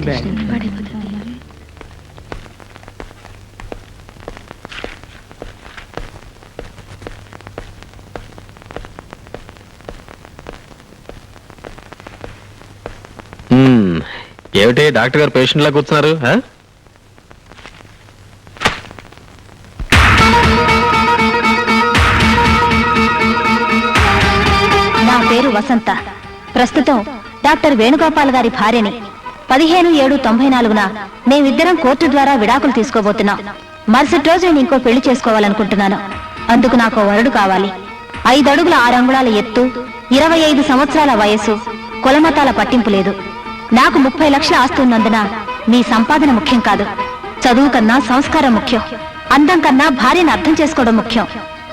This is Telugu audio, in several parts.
వెరీ బ్యాడ్ ఏమిటి? డాక్టర్ గారు పేషెంట్ లా కూర్చున్నారు? నా పేరు వసంత. ప్రస్తుతం డాక్టర్ వేణుగోపాల్ గారి భార్యని పదిహేను ఏడు తొంభై నాలుగున మేమిద్దరం కోర్టు ద్వారా విడాకులు తీసుకోబోతున్నాం. మరుసటి రోజు నేను ఇంకో పెళ్ళి చేసుకోవాలనుకుంటున్నాను. అందుకు నాకు వరుడు కావాలి. ఐదడుగుల ఆరంగుళాల ఎత్తు ఇరవై ఐదు సంవత్సరాల వయస్సు కులమతాల పట్టింపు లేదు. నాకు ముప్పై లక్షల ఆస్తి ఉన్నందున మీ సంపాదన ముఖ్యం కాదు. చదువు కన్నా సంస్కారం ముఖ్యం. అందం కన్నా భార్యను అర్థం చేసుకోవడం ముఖ్యం.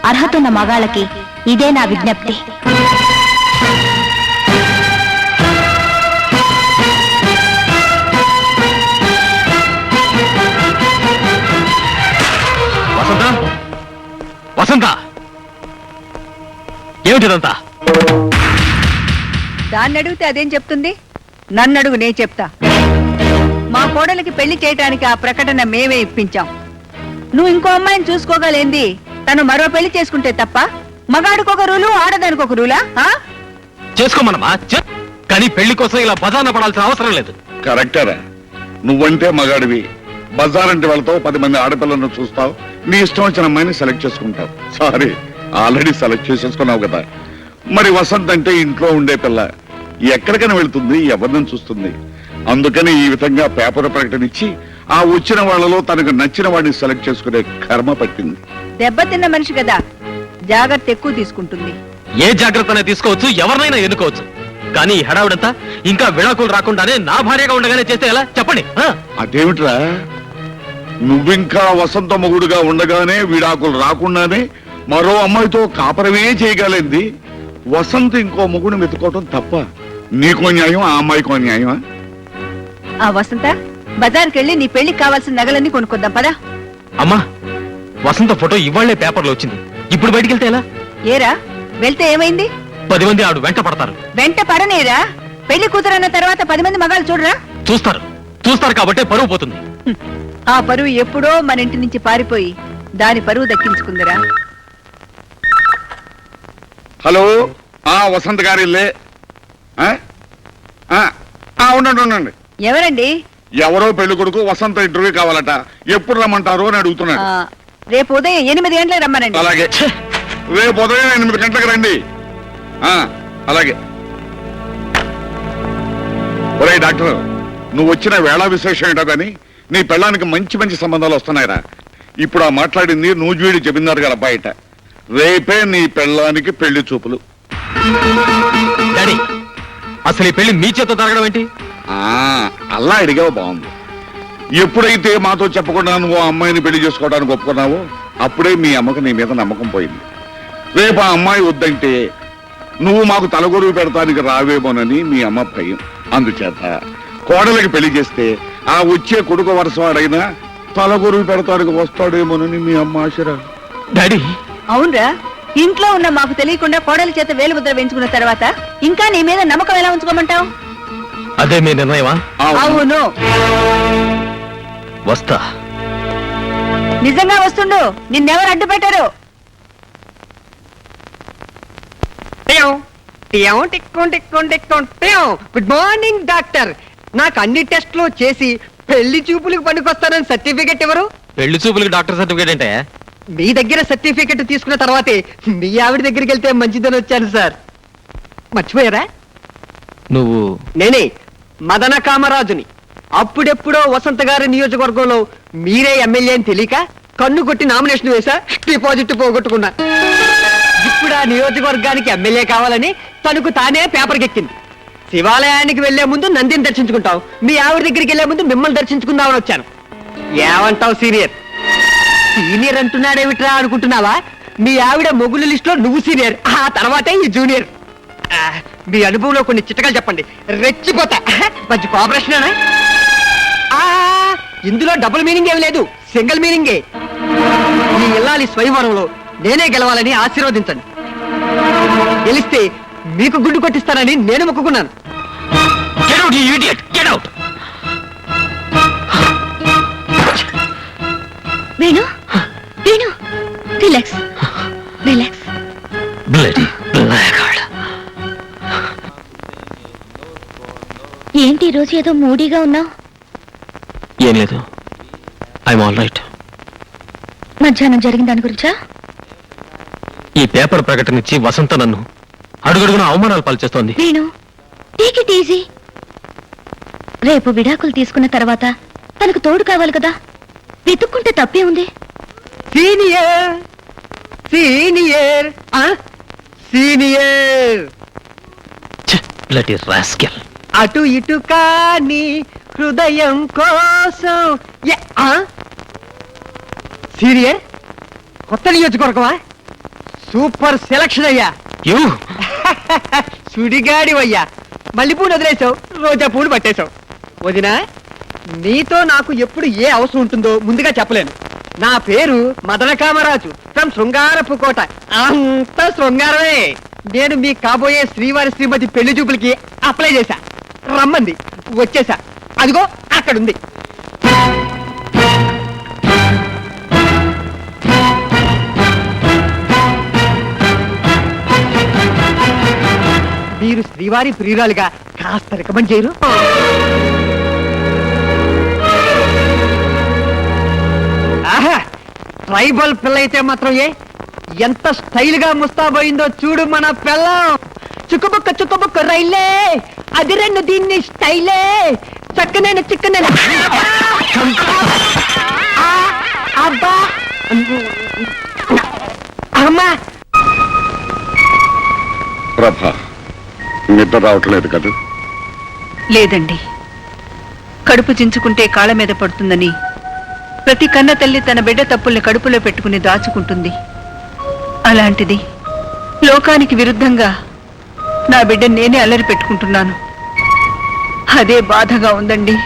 అర్హతున్న మగాళ్ళకి ఇదే నా విజ్ఞప్తి. వసంత! ఏమిటిదంతా దాన్ని అడిగితే అదేం చెప్తుంది? నన్ను అడుగు నేను చెప్తా. మా కోడలికి పెళ్ళి చేయటానికి ఆ ప్రకటన మేమే ఇప్పించాం. నువ్వు ఇంకో అమ్మాయిని చూసుకోగలేంది. తను మరో పెళ్ళి చేసుకుంటే తప్ప మగాడికొక రూలు ఆడదానికి ఒక రూలా? ఆ? చేసుకోమన్నమా? చే- కానీ పెళ్ళి కోసం ఇలా బజార్న పడాల్సిన అవసరం లేదు. కరెక్టరా. నువ్వంటే మగాడివి. బజార్ అంటే వెళ్తావు పది మంది ఆడపిల్లలను చూస్తావు. నీ ఇష్టం వచ్చిన అమ్మాయిని సెలెక్ట్ చేసుకుంటావు. సారీ ఆల్రెడీ సెలెక్ట్ చేసేసుకున్నావు కదా. మరి వసంత్ అంటే ఇంట్లో ఉండే పిల్ల. ఎక్కడికైనా వెళ్తుంది ఎవరిని చూస్తుంది. అందుకని ఈ విధంగా పేపర్ ప్రకటన ఇచ్చి ఆ వచ్చిన వాళ్ళలో తనకు నచ్చిన వాడిని సెలెక్ట్ చేసుకునే కర్మ పట్టింది. దెబ్బతిన్న మనిషి కదా జాగ్రత్త ఎక్కువ తీసుకుంటుంది. ఏ జాగ్రత్తనే తీసుకోవచ్చు ఎవరినైనా ఎన్నుకోవచ్చు. కానీ ఈ హడావిడంతా ఇంకా విడాకులు రాకుండానే నా భార్యగా ఉండగానే చేస్తే ఎలా? చెప్పండి. ఆ? అదేమిట్రా? నువ్వింకా వసంత మొగుడుగా ఉండగానే విడాకులు రాకుండానే మరో అమ్మాయితో కాపరమే చేయగలింది. వసంత్ ఇంకో మొగుడు వెతుకోవటం తప్ప నీకో న్యాయం ఆ అమ్మాయికో న్యాయమా? ఆ వసంత బజార్కి వెళ్ళి నీ పెళ్ళికి కావాల్సిన నగలన్నీ కొనుక్కొద్దాం పదా. అమ్మా వసంత ఫోటో ఇవాళ్ళే పేపర్లో వచ్చింది. ఇప్పుడు బయటికి వెళ్తే ఎలా? ఏరా వెళ్తే ఏమైంది? పది మంది ఆవిడ వెంట పడతారు. వెంట పడనేరా? పెళ్ళి కూతురన్న తర్వాత పది మంది మగాళ్ళు చూడరా? చూస్తారు. చూస్తారు కాబట్టే పరువు పోతుంది. ఆ పరువు ఎప్పుడో మన ఇంటి నుంచి పారిపోయి దాని పరువు దక్కించుకుందిరా. హలో? ఆ వసంత్ గారి ఇల్లే. ఆ? ఆ, ఆ, ఉండండి ఉండండి. ఎవరండి? ఎవరో పెళ్ళి కొడుకు వసంత ఇంటర్వ్యూ కావాలట. ఎప్పుడు రమ్మంటారు అని ఆ, అడుగుతున్నాడు రేపు ఉదయం ఎనిమిది గంటలకు రమ్మనండి. అలాగే. రేపు ఉదయం ఎనిమిది గంటలకు రండి. ఆ, అలాగే. ఒరే డాక్టర్ నువ్వు వచ్చిన వేళ విశేషం ఏంటో కానీ నీ పెళ్ళానికి మంచి మంచి సంబంధాలు వస్తున్నాయిరా. ఇప్పుడు ఆ మాట్లాడింది నూజివీడి జమీందారు గారు బయట రేపే నీ పెళ్ళానికి పెళ్ళి చూపులు. డాడీ అసలు ఈ పెళ్ళి మీ చేత జరగడం ఏంటి? ఆ అలా అడిగావు బాగుంది. ఎప్పుడైతే మాతో చెప్పకుండా నువ్వు ఆ అమ్మాయిని పెళ్ళి చేసుకోవడానికి ఒప్పుకున్నావో అప్పుడే మీ అమ్మకు నీ మీద నమ్మకం పోయింది. రేపు ఆ అమ్మాయి వద్దంటే నువ్వు మాకు తలగొరువు పెడతానికి రావేమోనని మీ అమ్మ భయం. అందుచేత కోడలికి పెళ్ళి చేస్తే ఆ వచ్చే కొడుకు వరసవాడైనా తలగొరువు పెడతానికి వస్తాడేమోనని మీ అమ్మ ఆశరా. డాడీ. అవునరా ఇంట్లో ఉన్న మాకు తెలియకుండా కోడలి చేత వేలు ముద్ర వేయించుకున్న తర్వాత ఇంకా నీ మీద నమ్మకం ఎలా ఉంచుకోమంటావు? అదే మీ నిర్ణయమా? అవును. వస్తా. నిజంగా వస్తుండు నిన్నెవరు అడ్డు పెట్టారు? గుడ్ మార్నింగ్ డాక్టర్ నాకు అన్ని టెస్ట్లు చేసి పెళ్ళి చూపులకు పనికొస్తానని సర్టిఫికెట్ ఎవరు? పెళ్ళి చూపులకి డాక్టర్ సర్టిఫికేట్ అంటే? మీ దగ్గర సర్టిఫికెట్ తీసుకున్న తర్వాతే మీ ఆవిడ దగ్గరికి వెళ్తే మంచిదని వచ్చాను సార్. మర్చిపోయారా? నువ్వు నేనే మదన కామరాజుని. అప్పుడెప్పుడో వసంత గారి నియోజకవర్గంలో మీరే ఎమ్మెల్యే అని తెలియక కన్ను కొట్టి నామినేషన్ వేసా డిపాజిట్ పోగొట్టుకున్నా. ఇప్పుడు ఆ నియోజకవర్గానికి ఎమ్మెల్యే కావాలని తనకు తానే పేపర్కి ఎక్కింది శివాలయానికి వెళ్ళే ముందు నందిని దర్శించుకుంటావు. మీ ఆవిడ దగ్గరికి వెళ్ళే ముందు మిమ్మల్ని దర్శించుకుందామని వచ్చాను. ఏమంటావు సీనియర్? సీనియర్ అంటున్నాడేమిట్రా అనుకుంటున్నావా? మీ ఆవిడ మొగుల లిస్ట్లో నువ్వు సీనియర్ ఆ తర్వాతే ఈ జూనియర్. మీ అనుభవంలో కొన్ని చిట్టకాలు చెప్పండి. రెచ్చిపోతా. మంచి కోఆపరేషన్ ఇందులో డబుల్ మీనింగ్ ఏం లేదు సింగిల్ మీనింగే. మీ ఇల్లాలి స్వయంవరంలో నేనే గెలవాలని ఆశీర్వదించండి. గెలిస్తే మీకు గుడ్డు కొట్టిస్తానని నేను మొక్కుకున్నాను. ఏంటి రోజు ఏదో మూడీగా ఉన్నావు? ఏం లేదు. ఐఎమ్ ఆల్ రైట్ మధ్యాహ్నం జరిగిన దాని గురించా? ఈ పేపర్ ప్రకటన ఇచ్చి వసంత నన్ను అడుగడుగున అవమానాలు పాల్చేస్తోంది. వేణు టేక్ ఇట్ ఈజీ రేపు విడాకులు తీసుకున్న తర్వాత తనకు తోడు కావాలి కదా? వెతుక్కుంటే తప్పే ఉంది. సీనియర్ సీనియర్ ఆ? సీనియర్. బ్లడీ రాస్కెల్ అటు ఇటు కాని హృదయం కోసం? సీనియర్ కొత్త నియోజకవర్గమా? సూపర్ సెలక్షన్ అయ్యా. యూ సుడిగాడి వయ్యా మల్లెపూలు వదిలేసావు రోజా పూలు పట్టేశావు. వదినా నీతో నాకు ఎప్పుడు ఏ అవసరం ఉంటుందో ముందుగా చెప్పలేను. నా పేరు మదన కామరాజు ఫ్రమ్ శృంగారపు కోట. అంత శృంగారమే. నేను మీ కాబోయే శ్రీవారి శ్రీమతి పెళ్ళి చూపులకి అప్లై చేశా. రమ్మంది వచ్చేసా అదిగో అక్కడుంది. మీరు శ్రీవారి ప్రియురాలుగా కాస్త రికమెండ్ చేయరు? ఆహా ట్రైబల్ పిల్ల అయితే మాత్రం ఏ? ఎంత స్టైల్గా ముస్తాబోయిందో చూడు మన పిల్ల. చుక్కబుక్క చుక్కబుక్క రైలే. అది రెండు దీన్ని స్టైలే. చక్కనైన చిక్కనైన. అబ్బా. అమ్మా. ప్రభా నిద్ర రావట్లేదు కదా? లేదండి. కడుపు చించుకుంటే కాళ్ళ మీద పడుతుందని ప్రతి కన్న తల్లి తన బిడ్డ తప్పుల్ని కడుపులో పెట్టుకుని దాచుకుంటుంది. అలాంటిది లోకానికి విరుద్ధంగా నా బిడ్డ నేనే అల్లరి పెట్టుకుంటున్నాను. అదే బాధగా ఉందండి.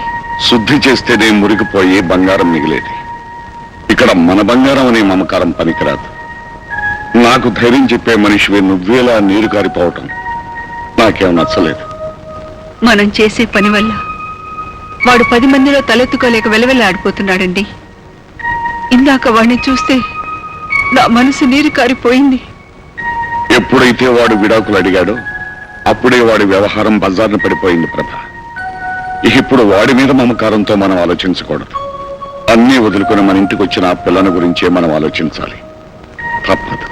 శుద్ధి చేస్తేనే మురిగిపోయి బంగారం మిగిలేది. ఇక్కడ మన బంగారం అనే మమకారం పనికిరాదు. నాకు ధైర్యం చెప్పే మనిషివి నువ్వేలా నీరు కారిపోవటం. నాకేం నచ్చలేదు. మనం చేసే పని వల్ల వాడు పది మందిలో తలెత్తుకోలేక వెలవెల్లాడిపోతున్నాడండి ఇందాక వాడిని చూస్తే నా మనసు నీరు కారిపోయింది. ఎప్పుడైతే వాడు విడాకులు అడిగాడో అప్పుడే వాడి వ్యవహారం బజార్న పడిపోయింది ప్రభ. ఇప్పుడు వాడి మీద మమకారంతో మనం ఆలోచించకూడదు. అన్నీ వదులుకొని మన ఇంటికి వచ్చిన ఆ పిల్లని గురించే మనం ఆలోచించాలి. తప్పదు.